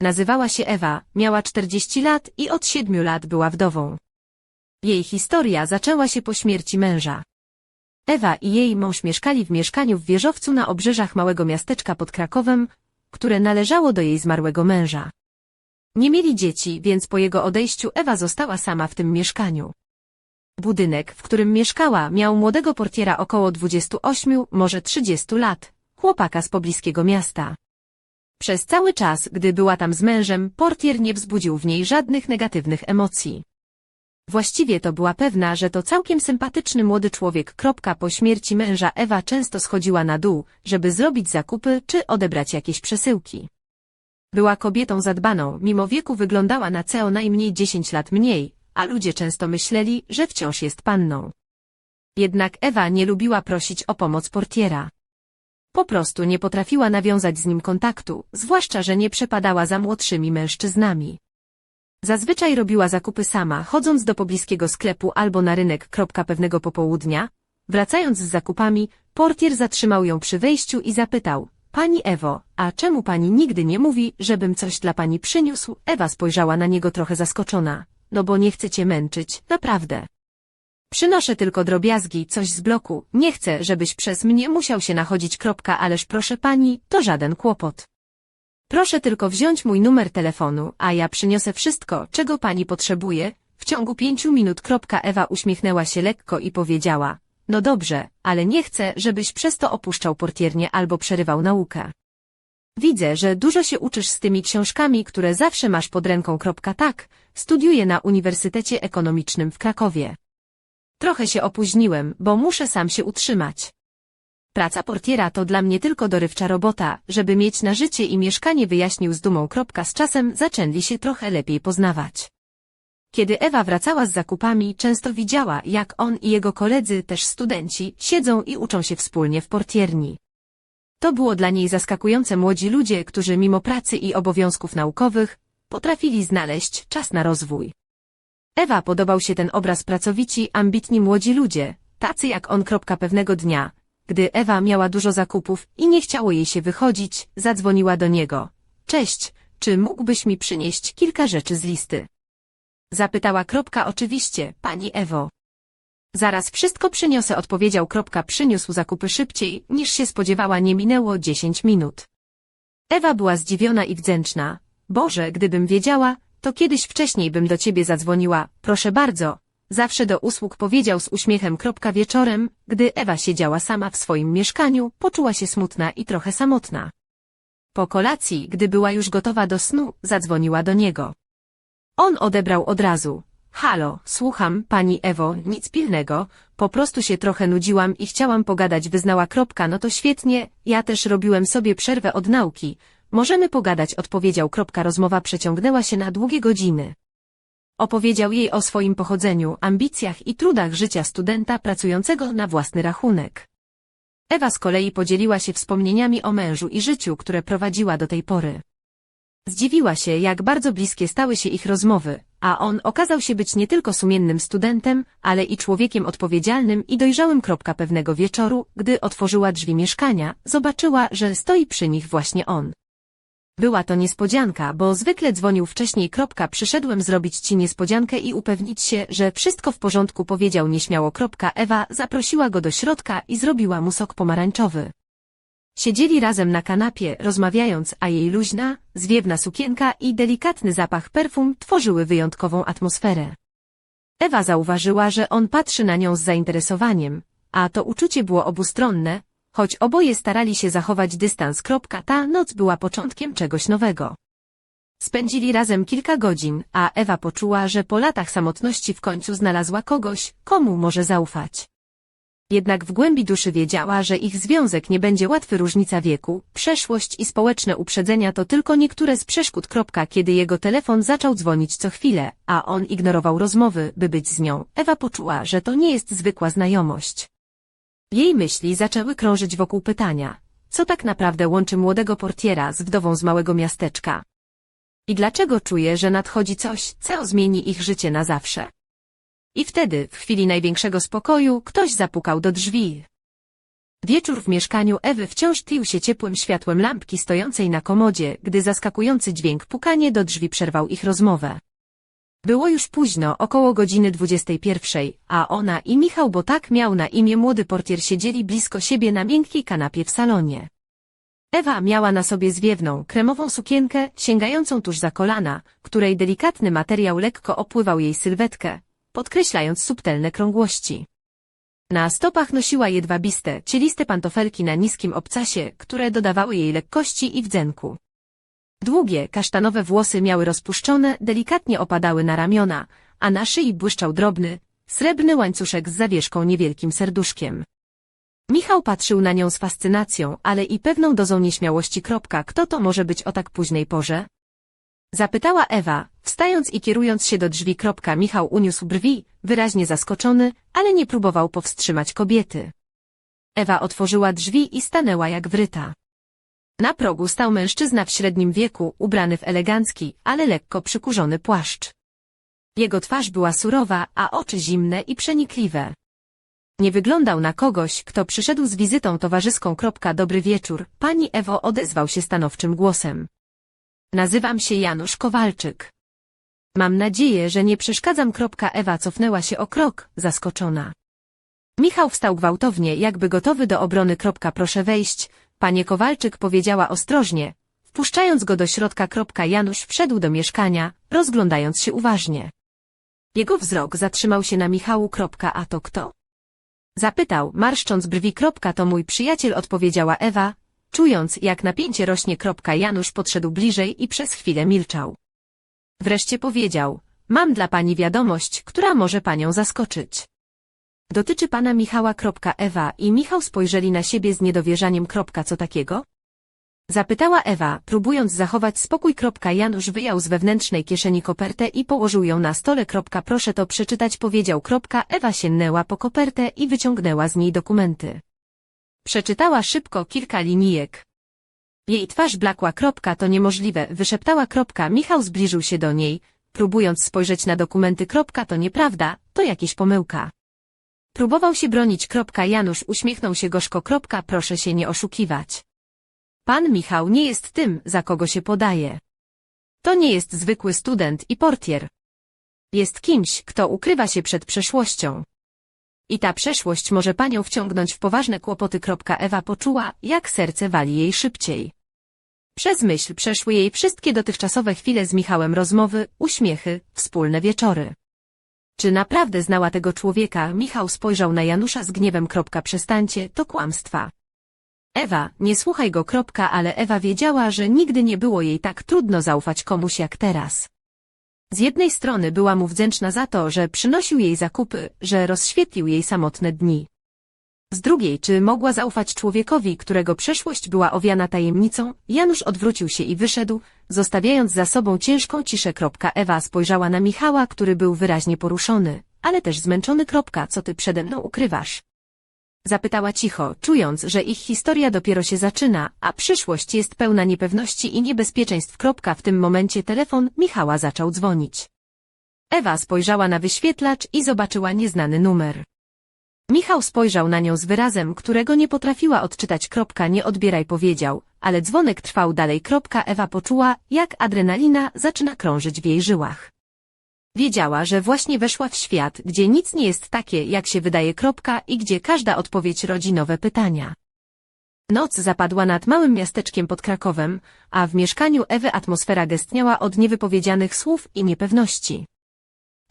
Nazywała się Ewa, miała 40 lat i od 7 lat była wdową. Jej historia zaczęła się po śmierci męża. Ewa i jej mąż mieszkali w mieszkaniu w wieżowcu na obrzeżach małego miasteczka pod Krakowem, które należało do jej zmarłego męża. Nie mieli dzieci, więc po jego odejściu Ewa została sama w tym mieszkaniu. Budynek, w którym mieszkała, miał młodego portiera około 28, może 30 lat, chłopaka z pobliskiego miasta. Przez cały czas, gdy była tam z mężem, portier nie wzbudził w niej żadnych negatywnych emocji. Właściwie to była pewna, że to całkiem sympatyczny młody człowiek. Po śmierci męża Ewa często schodziła na dół, żeby zrobić zakupy czy odebrać jakieś przesyłki. Była kobietą zadbaną, mimo wieku wyglądała na co najmniej 10 lat mniej, a ludzie często myśleli, że wciąż jest panną. Jednak Ewa nie lubiła prosić o pomoc portiera. Po prostu nie potrafiła nawiązać z nim kontaktu, zwłaszcza, że nie przepadała za młodszymi mężczyznami. Zazwyczaj robiła zakupy sama, chodząc do pobliskiego sklepu albo na rynek. Pewnego popołudnia, wracając z zakupami, portier zatrzymał ją przy wejściu i zapytał, Pani Ewo, a czemu pani nigdy nie mówi, żebym coś dla pani przyniósł? Ewa spojrzała na niego trochę zaskoczona. No bo nie chcę cię męczyć, naprawdę. Przynoszę tylko drobiazgi, coś z bloku, nie chcę, żebyś przez mnie musiał się nachodzić. Kropka, ależ proszę pani, to żaden kłopot. Proszę tylko wziąć mój numer telefonu, a ja przyniosę wszystko, czego pani potrzebuje, w ciągu pięciu minut. Ewa uśmiechnęła się lekko i powiedziała, no dobrze, ale nie chcę, żebyś przez to opuszczał portiernię albo przerywał naukę. Widzę, że dużo się uczysz z tymi książkami, które zawsze masz pod ręką. Tak, studiuję na Uniwersytecie Ekonomicznym w Krakowie. Trochę się opóźniłem, bo muszę sam się utrzymać. Praca portiera to dla mnie tylko dorywcza robota, żeby mieć na życie i mieszkanie wyjaśnił z dumą. Z czasem zaczęli się trochę lepiej poznawać. Kiedy Ewa wracała z zakupami, często widziała, jak on i jego koledzy, też studenci, siedzą i uczą się wspólnie w portierni. To było dla niej zaskakujące młodzi ludzie, którzy mimo pracy i obowiązków naukowych, potrafili znaleźć czas na rozwój. Ewa podobał się ten obraz pracowici, ambitni młodzi ludzie, tacy jak on. Pewnego dnia, gdy Ewa miała dużo zakupów i nie chciało jej się wychodzić, zadzwoniła do niego. Cześć, czy mógłbyś mi przynieść kilka rzeczy z listy? Zapytała oczywiście, pani Ewo. Zaraz wszystko przyniosę odpowiedział przyniósł zakupy szybciej, niż się spodziewała nie minęło dziesięć minut. Ewa była zdziwiona i wdzięczna. Boże, gdybym wiedziała, to kiedyś wcześniej bym do ciebie zadzwoniła, proszę bardzo. Zawsze do usług powiedział z uśmiechem wieczorem, gdy Ewa siedziała sama w swoim mieszkaniu, poczuła się smutna i trochę samotna. Po kolacji, gdy była już gotowa do snu, zadzwoniła do niego. On odebrał od razu. Halo, słucham, pani Ewo, nic pilnego, po prostu się trochę nudziłam i chciałam pogadać wyznała kropka, no to świetnie, ja też robiłem sobie przerwę od nauki. Możemy pogadać odpowiedział rozmowa przeciągnęła się na długie godziny. Opowiedział jej o swoim pochodzeniu, ambicjach i trudach życia studenta pracującego na własny rachunek. Ewa z kolei podzieliła się wspomnieniami o mężu i życiu, które prowadziła do tej pory. Zdziwiła się, jak bardzo bliskie stały się ich rozmowy, a on okazał się być nie tylko sumiennym studentem, ale i człowiekiem odpowiedzialnym i dojrzałym. Pewnego wieczoru, gdy otworzyła drzwi mieszkania, zobaczyła, że stoi przy nich właśnie on. Była to niespodzianka, bo zwykle dzwonił wcześniej. Kropka, Przyszedłem zrobić ci niespodziankę i upewnić się, że wszystko w porządku powiedział nieśmiało. Kropka, Ewa zaprosiła go do środka i zrobiła mu sok pomarańczowy. Siedzieli razem na kanapie, rozmawiając, a jej luźna, zwiewna sukienka i delikatny zapach perfum tworzyły wyjątkową atmosferę. Ewa zauważyła, że on patrzy na nią z zainteresowaniem, a to uczucie było obustronne, choć oboje starali się zachować dystans. Ta noc była początkiem czegoś nowego. Spędzili razem kilka godzin, a Ewa poczuła, że po latach samotności w końcu znalazła kogoś, komu może zaufać. Jednak w głębi duszy wiedziała, że ich związek nie będzie łatwy różnica wieku, przeszłość i społeczne uprzedzenia to tylko niektóre z przeszkód. Kiedy jego telefon zaczął dzwonić co chwilę, a on ignorował rozmowy, by być z nią, Ewa poczuła, że to nie jest zwykła znajomość. Jej myśli zaczęły krążyć wokół pytania, co tak naprawdę łączy młodego portiera z wdową z małego miasteczka? I dlaczego czuje, że nadchodzi coś, co zmieni ich życie na zawsze? I wtedy, w chwili największego spokoju, ktoś zapukał do drzwi. Wieczór w mieszkaniu Ewy wciąż tlił się ciepłym światłem lampki stojącej na komodzie, gdy zaskakujący dźwięk pukanie do drzwi przerwał ich rozmowę. Było już późno, około godziny 21, a ona i Michał, bo tak miał na imię młody portier siedzieli blisko siebie na miękkiej kanapie w salonie. Ewa miała na sobie zwiewną, kremową sukienkę, sięgającą tuż za kolana, której delikatny materiał lekko opływał jej sylwetkę, podkreślając subtelne krągłości. Na stopach nosiła jedwabiste, cieliste pantofelki na niskim obcasie, które dodawały jej lekkości i wdzenku. Długie, kasztanowe włosy miały rozpuszczone, delikatnie opadały na ramiona, a na szyi błyszczał drobny, srebrny łańcuszek z zawieszką niewielkim serduszkiem. Michał patrzył na nią z fascynacją, ale i pewną dozą nieśmiałości. Kropka, kto to może być o tak późnej porze? Zapytała Ewa, wstając i kierując się do drzwi. Kropka, Michał uniósł brwi, wyraźnie zaskoczony, ale nie próbował powstrzymać kobiety. Ewa otworzyła drzwi i stanęła jak wryta. Na progu stał mężczyzna w średnim wieku, ubrany w elegancki, ale lekko przykurzony płaszcz. Jego twarz była surowa, a oczy zimne i przenikliwe. Nie wyglądał na kogoś, kto przyszedł z wizytą towarzyską. Dobry wieczór, pani Ewo odezwał się stanowczym głosem. Nazywam się Janusz Kowalczyk. Mam nadzieję, że nie przeszkadzam. Ewa cofnęła się o krok, zaskoczona. Michał wstał gwałtownie, jakby gotowy do obrony. Proszę wejść, panie Kowalczyk powiedziała ostrożnie, wpuszczając go do środka. Janusz wszedł do mieszkania, rozglądając się uważnie. Jego wzrok zatrzymał się na Michału. A to kto? Zapytał, marszcząc brwi. To mój przyjaciel odpowiedziała Ewa, czując jak napięcie rośnie. Janusz podszedł bliżej i przez chwilę milczał. Wreszcie powiedział, mam dla pani wiadomość, która może panią zaskoczyć. Dotyczy pana Michała. Ewa i Michał spojrzeli na siebie z niedowierzaniem. Co takiego? Zapytała Ewa, próbując zachować spokój. Janusz wyjął z wewnętrznej kieszeni kopertę i położył ją na stole. Proszę to przeczytać powiedział. Ewa sięgnęła po kopertę i wyciągnęła z niej dokumenty. Przeczytała szybko kilka linijek. Jej twarz blakła. To niemożliwe, wyszeptała. Michał zbliżył się do niej, próbując spojrzeć na dokumenty. To nieprawda, to jakieś pomyłka. Próbował się bronić. Janusz uśmiechnął się gorzko. Proszę się nie oszukiwać. Pan Michał nie jest tym, za kogo się podaje. To nie jest zwykły student i portier. Jest kimś, kto ukrywa się przed przeszłością. I ta przeszłość może panią wciągnąć w poważne kłopoty. Ewa poczuła, jak serce wali jej szybciej. Przez myśl przeszły jej wszystkie dotychczasowe chwile z Michałem rozmowy, uśmiechy, wspólne wieczory. Czy naprawdę znała tego człowieka? Michał spojrzał na Janusza z gniewem. Przestańcie, to kłamstwa. Ewa, nie słuchaj go. Ale Ewa wiedziała, że nigdy nie było jej tak trudno zaufać komuś jak teraz. Z jednej strony była mu wdzięczna za to, że przynosił jej zakupy, że rozświetlił jej samotne dni. Z drugiej, czy mogła zaufać człowiekowi, którego przeszłość była owiana tajemnicą? Janusz odwrócił się i wyszedł, zostawiając za sobą ciężką ciszę. Ewa spojrzała na Michała, który był wyraźnie poruszony, ale też zmęczony. Co ty przede mną ukrywasz? Zapytała cicho, czując, że ich historia dopiero się zaczyna, a przyszłość jest pełna niepewności i niebezpieczeństw. W tym momencie telefon Michała zaczął dzwonić. Ewa spojrzała na wyświetlacz i zobaczyła nieznany numer. Michał spojrzał na nią z wyrazem, którego nie potrafiła odczytać. Nie odbieraj powiedział, ale dzwonek trwał dalej. Ewa poczuła, jak adrenalina zaczyna krążyć w jej żyłach. Wiedziała, że właśnie weszła w świat, gdzie nic nie jest takie, jak się wydaje. Kropka, I gdzie każda odpowiedź rodzi nowe pytania. Noc zapadła nad małym miasteczkiem pod Krakowem, a w mieszkaniu Ewy atmosfera gestniała od niewypowiedzianych słów i niepewności.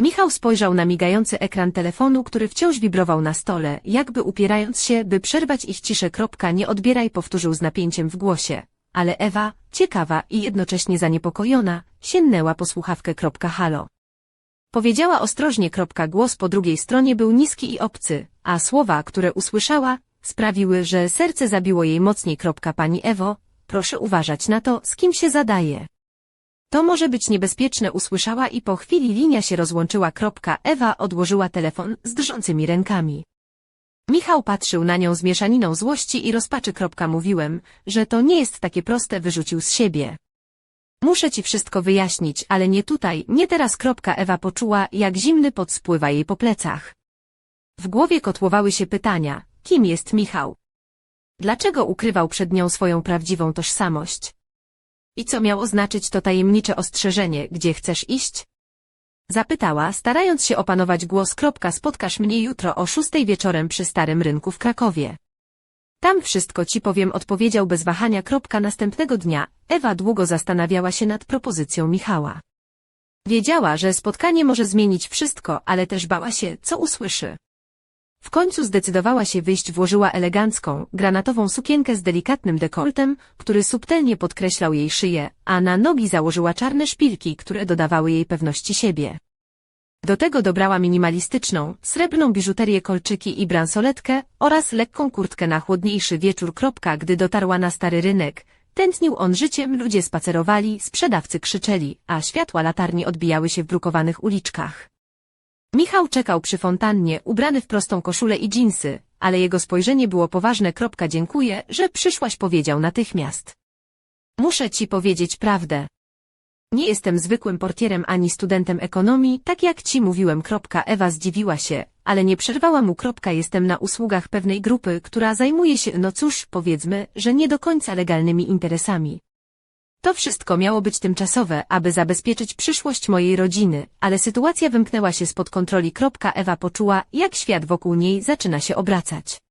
Michał spojrzał na migający ekran telefonu, który wciąż wibrował na stole, jakby upierając się, by przerwać ich ciszę. Kropka, Nie odbieraj powtórzył z napięciem w głosie, ale Ewa, ciekawa i jednocześnie zaniepokojona, sięgnęła po słuchawkę. Halo. Powiedziała ostrożnie. Głos po drugiej stronie był niski i obcy, a słowa, które usłyszała, sprawiły, że serce zabiło jej mocniej. Pani Ewo, proszę uważać na to, z kim się zadaje. To może być niebezpieczne usłyszała i po chwili linia się rozłączyła. Ewa odłożyła telefon z drżącymi rękami. Michał patrzył na nią z mieszaniną złości i rozpaczy. Mówiłem, że to nie jest takie proste wyrzucił z siebie. Muszę ci wszystko wyjaśnić, ale nie tutaj, nie teraz. Ewa poczuła, jak zimny pot spływa jej po plecach. W głowie kotłowały się pytania, kim jest Michał? Dlaczego ukrywał przed nią swoją prawdziwą tożsamość? I co miało znaczyć to tajemnicze ostrzeżenie, gdzie chcesz iść? Zapytała, starając się opanować głos. Spotkasz mnie jutro o szóstej wieczorem przy Starym Rynku w Krakowie. Tam wszystko ci powiem, odpowiedział bez wahania. Następnego dnia Ewa długo zastanawiała się nad propozycją Michała. Wiedziała, że spotkanie może zmienić wszystko, ale też bała się, co usłyszy. W końcu zdecydowała się wyjść, włożyła elegancką, granatową sukienkę z delikatnym dekoltem, który subtelnie podkreślał jej szyję, a na nogi założyła czarne szpilki, które dodawały jej pewności siebie. Do tego dobrała minimalistyczną, srebrną biżuterię kolczyki i bransoletkę oraz lekką kurtkę na chłodniejszy wieczór. Gdy dotarła na stary rynek, tętnił on życiem, ludzie spacerowali, sprzedawcy krzyczeli, a światła latarni odbijały się w brukowanych uliczkach. Michał czekał przy fontannie, ubrany w prostą koszulę i dżinsy, ale jego spojrzenie było poważne. Kropka, Dziękuję, że przyszłaś, powiedział natychmiast. Muszę ci powiedzieć prawdę. Nie jestem zwykłym portierem ani studentem ekonomii, tak jak ci mówiłem. Ewa zdziwiła się, ale nie przerwała mu. Jestem na usługach pewnej grupy, która zajmuje się, no cóż, powiedzmy, że nie do końca legalnymi interesami. To wszystko miało być tymczasowe, aby zabezpieczyć przyszłość mojej rodziny, ale sytuacja wymknęła się spod kontroli. Ewa poczuła, jak świat wokół niej zaczyna się obracać.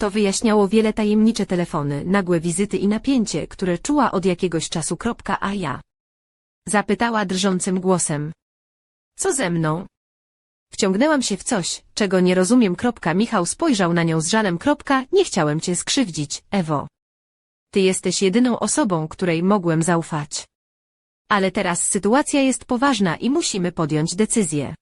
To wyjaśniało wiele tajemnicze telefony, nagłe wizyty i napięcie, które czuła od jakiegoś czasu. A ja? Zapytała drżącym głosem. Co ze mną? Wciągnęłam się w coś, czego nie rozumiem. Michał spojrzał na nią z żalem. Nie chciałem cię skrzywdzić, Ewo. Ty jesteś jedyną osobą, której mogłem zaufać. Ale teraz sytuacja jest poważna i musimy podjąć decyzję.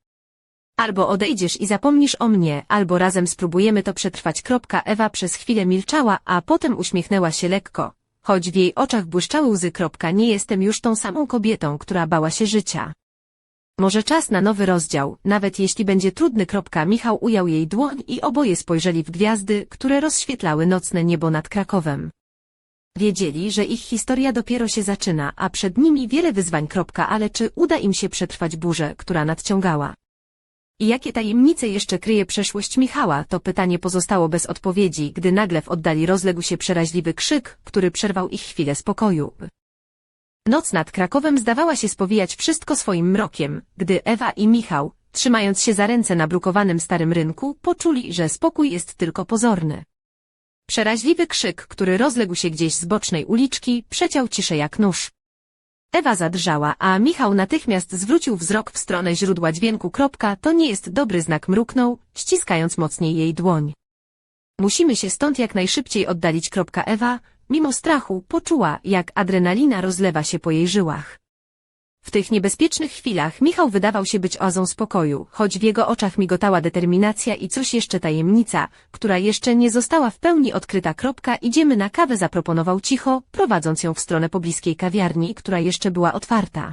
Albo odejdziesz i zapomnisz o mnie, albo razem spróbujemy to przetrwać. Ewa przez chwilę milczała, a potem uśmiechnęła się lekko, choć w jej oczach błyszczały łzy. Nie jestem już tą samą kobietą, która bała się życia. Może czas na nowy rozdział, nawet jeśli będzie trudny. Michał ujął jej dłoń i oboje spojrzeli w gwiazdy, które rozświetlały nocne niebo nad Krakowem. Wiedzieli, że ich historia dopiero się zaczyna, a przed nimi wiele wyzwań. Ale czy uda im się przetrwać burzę, która nadciągała? I jakie tajemnice jeszcze kryje przeszłość Michała, to pytanie pozostało bez odpowiedzi, gdy nagle w oddali rozległ się przeraźliwy krzyk, który przerwał ich chwilę spokoju. Noc nad Krakowem zdawała się spowijać wszystko swoim mrokiem, gdy Ewa i Michał, trzymając się za ręce na brukowanym starym rynku, poczuli, że spokój jest tylko pozorny. Przeraźliwy krzyk, który rozległ się gdzieś z bocznej uliczki, przeciął ciszę jak nóż. Ewa zadrżała, a Michał natychmiast zwrócił wzrok w stronę źródła dźwięku. Kropka, to nie jest dobry znak, mruknął, ściskając mocniej jej dłoń. Musimy się stąd jak najszybciej oddalić. Kropka Ewa, mimo strachu, poczuła, jak adrenalina rozlewa się po jej żyłach. W tych niebezpiecznych chwilach Michał wydawał się być oazą spokoju, choć w jego oczach migotała determinacja i coś jeszcze tajemnica, która jeszcze nie została w pełni odkryta. Kropka, idziemy na kawę zaproponował cicho, prowadząc ją w stronę pobliskiej kawiarni, która jeszcze była otwarta.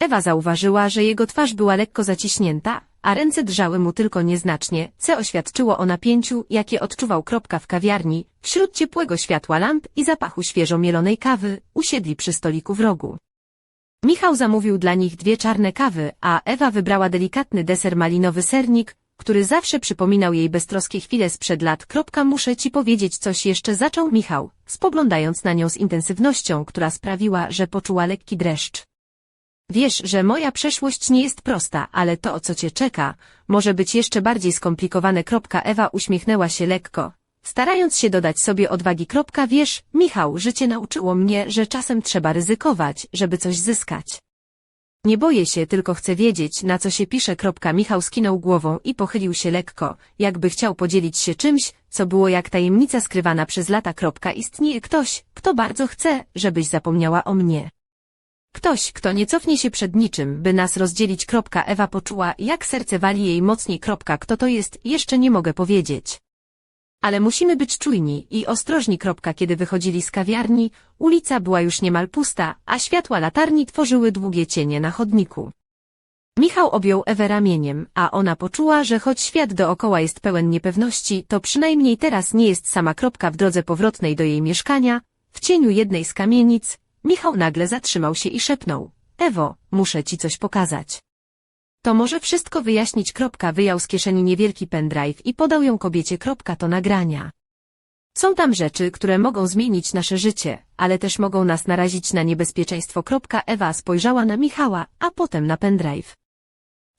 Ewa zauważyła, że jego twarz była lekko zaciśnięta, a ręce drżały mu tylko nieznacznie, co oświadczyło o napięciu, jakie odczuwał kropka w kawiarni, wśród ciepłego światła lamp i zapachu świeżo mielonej kawy, usiedli przy stoliku w rogu. Michał zamówił dla nich dwie czarne kawy, a Ewa wybrała delikatny deser malinowy sernik, który zawsze przypominał jej beztroskie chwile sprzed lat. Muszę ci powiedzieć coś jeszcze zaczął Michał, spoglądając na nią z intensywnością, która sprawiła, że poczuła lekki dreszcz. Wiesz, że moja przeszłość nie jest prosta, ale to, co cię czeka, może być jeszcze bardziej skomplikowane. Ewa uśmiechnęła się lekko, starając się dodać sobie odwagi. Wiesz, Michał, życie nauczyło mnie, że czasem trzeba ryzykować, żeby coś zyskać. Nie boję się, tylko chcę wiedzieć, na co się pisze. Michał skinął głową i pochylił się lekko, jakby chciał podzielić się czymś, co było jak tajemnica skrywana przez lata. Istnieje ktoś, kto bardzo chce, żebyś zapomniała o mnie. Ktoś, kto nie cofnie się przed niczym, by nas rozdzielić. Ewa poczuła, jak serce wali jej mocniej. Kto to jest, jeszcze nie mogę powiedzieć. Ale musimy być czujni i ostrożni. Kiedy wychodzili z kawiarni, ulica była już niemal pusta, a światła latarni tworzyły długie cienie na chodniku. Michał objął Ewę ramieniem, a ona poczuła, że choć świat dookoła jest pełen niepewności, to przynajmniej teraz nie jest sama kropka w drodze powrotnej do jej mieszkania. W cieniu jednej z kamienic, Michał nagle zatrzymał się i szepnął. Ewo, muszę ci coś pokazać. To może wszystko wyjaśnić. Kropka wyjął z kieszeni niewielki pendrive i podał ją kobiecie. Kropka to nagrania. Są tam rzeczy, które mogą zmienić nasze życie, ale też mogą nas narazić na niebezpieczeństwo. Ewa spojrzała na Michała, a potem na pendrive.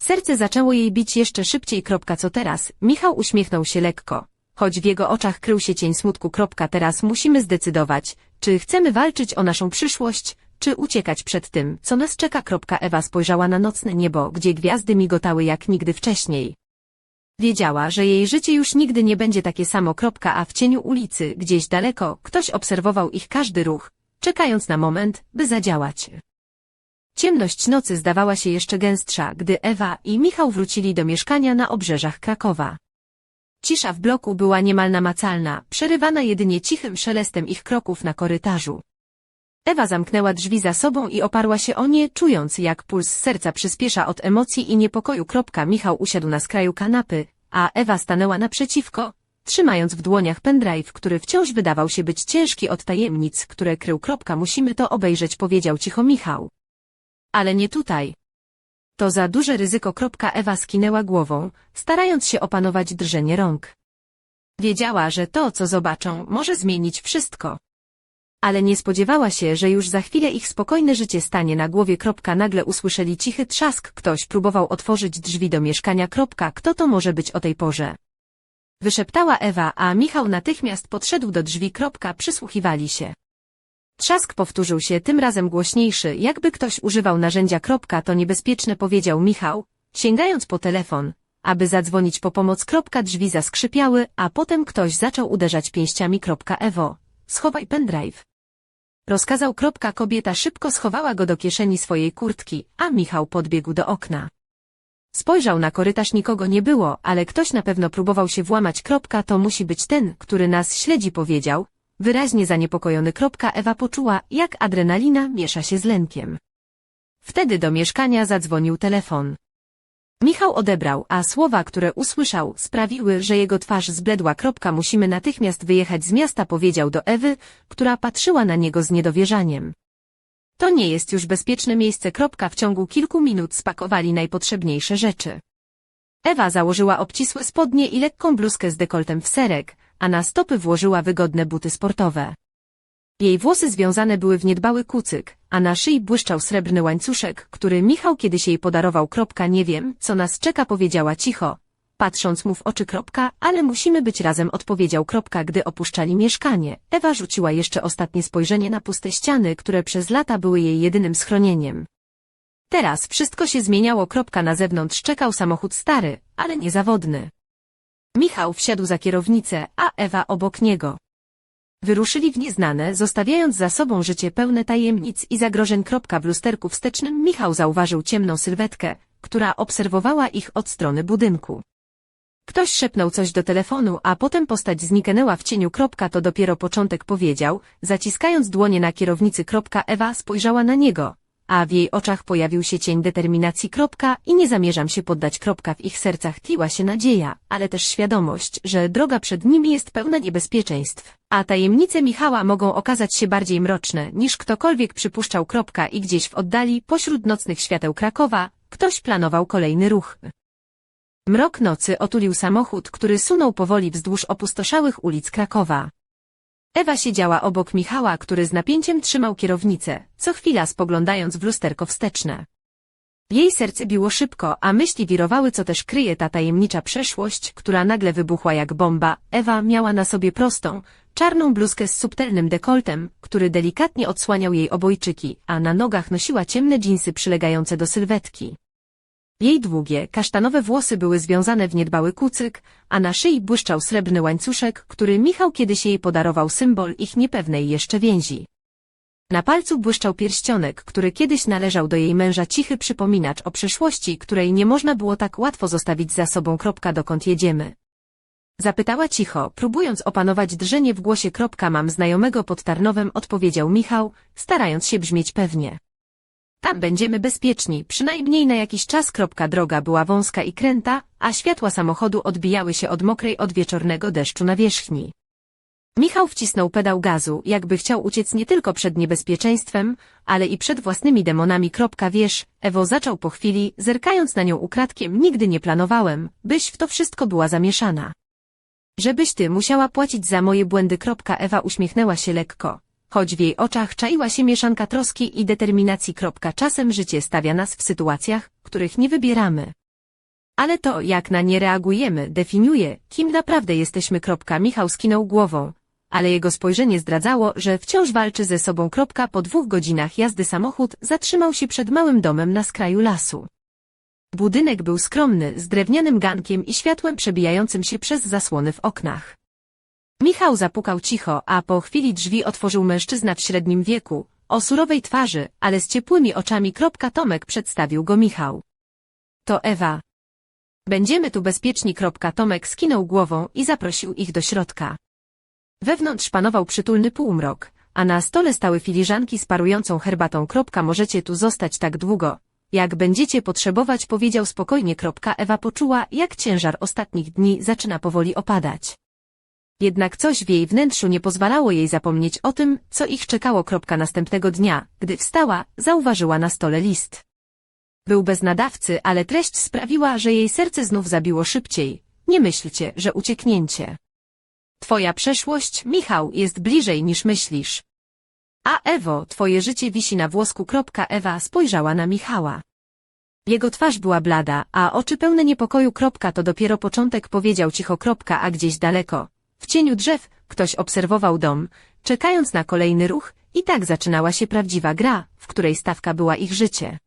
Serce zaczęło jej bić jeszcze szybciej. Co teraz? Michał uśmiechnął się lekko. Choć w jego oczach krył się cień smutku. Teraz musimy zdecydować, czy chcemy walczyć o naszą przyszłość, czy uciekać przed tym, co nas czeka. Ewa spojrzała na nocne niebo, gdzie gwiazdy migotały jak nigdy wcześniej. Wiedziała, że jej życie już nigdy nie będzie takie samo. A w cieniu ulicy, gdzieś daleko, ktoś obserwował ich każdy ruch, czekając na moment, by zadziałać. Ciemność nocy zdawała się jeszcze gęstsza, gdy Ewa i Michał wrócili do mieszkania na obrzeżach Krakowa. Cisza w bloku była niemal namacalna, przerywana jedynie cichym szelestem ich kroków na korytarzu. Ewa zamknęła drzwi za sobą i oparła się o nie, czując jak puls serca przyspiesza od emocji i niepokoju. Michał usiadł na skraju kanapy, a Ewa stanęła naprzeciwko, trzymając w dłoniach pendrive, który wciąż wydawał się być ciężki od tajemnic, które krył. Musimy to obejrzeć, powiedział cicho Michał. Ale nie tutaj. To za duże ryzyko. Ewa skinęła głową, starając się opanować drżenie rąk. Wiedziała, że to, co zobaczą, może zmienić wszystko. Ale nie spodziewała się, że już za chwilę ich spokojne życie stanie na głowie. Nagle usłyszeli cichy trzask, ktoś próbował otworzyć drzwi do mieszkania. Kto to może być o tej porze? Wyszeptała Ewa, a Michał natychmiast podszedł do drzwi. Przysłuchiwali się. Trzask powtórzył się tym razem głośniejszy, jakby ktoś używał narzędzia. To niebezpieczne powiedział Michał, sięgając po telefon, aby zadzwonić po pomoc. Drzwi zaskrzypiały, a potem ktoś zaczął uderzać pięściami. Ewo, schowaj pendrive. Rozkazał. Kobieta szybko schowała go do kieszeni swojej kurtki, a Michał podbiegł do okna. Spojrzał na korytarz, nikogo nie było, ale ktoś na pewno próbował się włamać. To musi być ten, który nas śledzi, powiedział, Wyraźnie zaniepokojony. Ewa poczuła, jak adrenalina miesza się z lękiem. Wtedy do mieszkania zadzwonił telefon. Michał odebrał, a słowa, które usłyszał, sprawiły, że jego twarz zbledła. Musimy natychmiast wyjechać z miasta, powiedział do Ewy, która patrzyła na niego z niedowierzaniem. To nie jest już bezpieczne miejsce. W ciągu kilku minut spakowali najpotrzebniejsze rzeczy. Ewa założyła obcisłe spodnie i lekką bluzkę z dekoltem w serek, a na stopy włożyła wygodne buty sportowe. Jej włosy związane były w niedbały kucyk, a na szyi błyszczał srebrny łańcuszek, który Michał kiedyś jej podarował. Kropka, nie wiem, co nas czeka, powiedziała cicho, patrząc mu w oczy. Kropka, ale musimy być razem, odpowiedział. Kropka, gdy opuszczali mieszkanie. Ewa rzuciła jeszcze ostatnie spojrzenie na puste ściany, które przez lata były jej jedynym schronieniem. Teraz wszystko się zmieniało. Kropka na zewnątrz czekał samochód stary, ale niezawodny. Michał wsiadł za kierownicę, a Ewa obok niego. Wyruszyli w nieznane, zostawiając za sobą życie pełne tajemnic i zagrożeń. W lusterku wstecznym Michał zauważył ciemną sylwetkę, która obserwowała ich od strony budynku. Ktoś szepnął coś do telefonu, a potem postać zniknęła w cieniu. To dopiero początek powiedział, zaciskając dłonie na kierownicy. Ewa spojrzała na niego, a w jej oczach pojawił się cień determinacji. Kropka, I nie zamierzam się poddać. Kropka, w ich sercach tliła się nadzieja, ale też świadomość, że droga przed nimi jest pełna niebezpieczeństw, a tajemnice Michała mogą okazać się bardziej mroczne, niż ktokolwiek przypuszczał. Kropka, I gdzieś w oddali, pośród nocnych świateł Krakowa, ktoś planował kolejny ruch. Mrok nocy otulił samochód, który sunął powoli wzdłuż opustoszałych ulic Krakowa. Ewa siedziała obok Michała, który z napięciem trzymał kierownicę, co chwila spoglądając w lusterko wsteczne. Jej serce biło szybko, a myśli wirowały, co też kryje ta tajemnicza przeszłość, która nagle wybuchła jak bomba. Ewa miała na sobie prostą, czarną bluzkę z subtelnym dekoltem, który delikatnie odsłaniał jej obojczyki, a na nogach nosiła ciemne dżinsy przylegające do sylwetki. Jej długie, kasztanowe włosy były związane w niedbały kucyk, a na szyi błyszczał srebrny łańcuszek, który Michał kiedyś jej podarował symbol ich niepewnej jeszcze więzi. Na palcu błyszczał pierścionek, który kiedyś należał do jej męża cichy przypominacz o przeszłości, której nie można było tak łatwo zostawić za sobą. Kropka, dokąd jedziemy? Zapytała cicho, próbując opanować drżenie w głosie. Kropka, mam znajomego pod Tarnowem, odpowiedział Michał, starając się brzmieć pewnie. Tam będziemy bezpieczni, przynajmniej na jakiś czas. Droga była wąska i kręta, a światła samochodu odbijały się od mokrej od wieczornego deszczu na wierzchni. Michał wcisnął pedał gazu, jakby chciał uciec nie tylko przed niebezpieczeństwem, ale i przed własnymi demonami. Wiesz, Ewo zaczął po chwili, zerkając na nią ukradkiem, nigdy nie planowałem, byś w to wszystko była zamieszana. Żebyś ty musiała płacić za moje błędy. Ewa uśmiechnęła się lekko, choć w jej oczach czaiła się mieszanka troski i determinacji. Czasem życie stawia nas w sytuacjach, których nie wybieramy. Ale to, jak na nie reagujemy, definiuje, kim naprawdę jesteśmy. Michał skinął głową, ale jego spojrzenie zdradzało, że wciąż walczy ze sobą. Po dwóch godzinach jazdy samochód zatrzymał się przed małym domem na skraju lasu. Budynek był skromny, z drewnianym gankiem i światłem przebijającym się przez zasłony w oknach. Michał zapukał cicho, a po chwili drzwi otworzył mężczyzna w średnim wieku, o surowej twarzy, ale z ciepłymi oczami. Tomek przedstawił go Michał. To Ewa. Będziemy tu bezpieczni. Tomek skinął głową i zaprosił ich do środka. Wewnątrz panował przytulny półmrok, a na stole stały filiżanki z parującą herbatą. Możecie tu zostać tak długo, jak będziecie potrzebować, powiedział spokojnie. Ewa poczuła, jak ciężar ostatnich dni zaczyna powoli opadać. Jednak coś w jej wnętrzu nie pozwalało jej zapomnieć o tym, co ich czekało. Następnego dnia, gdy wstała, zauważyła na stole list. Był bez nadawcy, ale treść sprawiła, że jej serce znów zabiło szybciej. Nie myślcie, że ucieknięcie. Twoja przeszłość, Michał, jest bliżej niż myślisz. A Ewo, twoje życie wisi na włosku. Ewa spojrzała na Michała. Jego twarz była blada, a oczy pełne niepokoju. To dopiero początek powiedział cicho. A gdzieś daleko, w cieniu drzew, ktoś obserwował dom, czekając na kolejny ruch i tak zaczynała się prawdziwa gra, w której stawka była ich życie.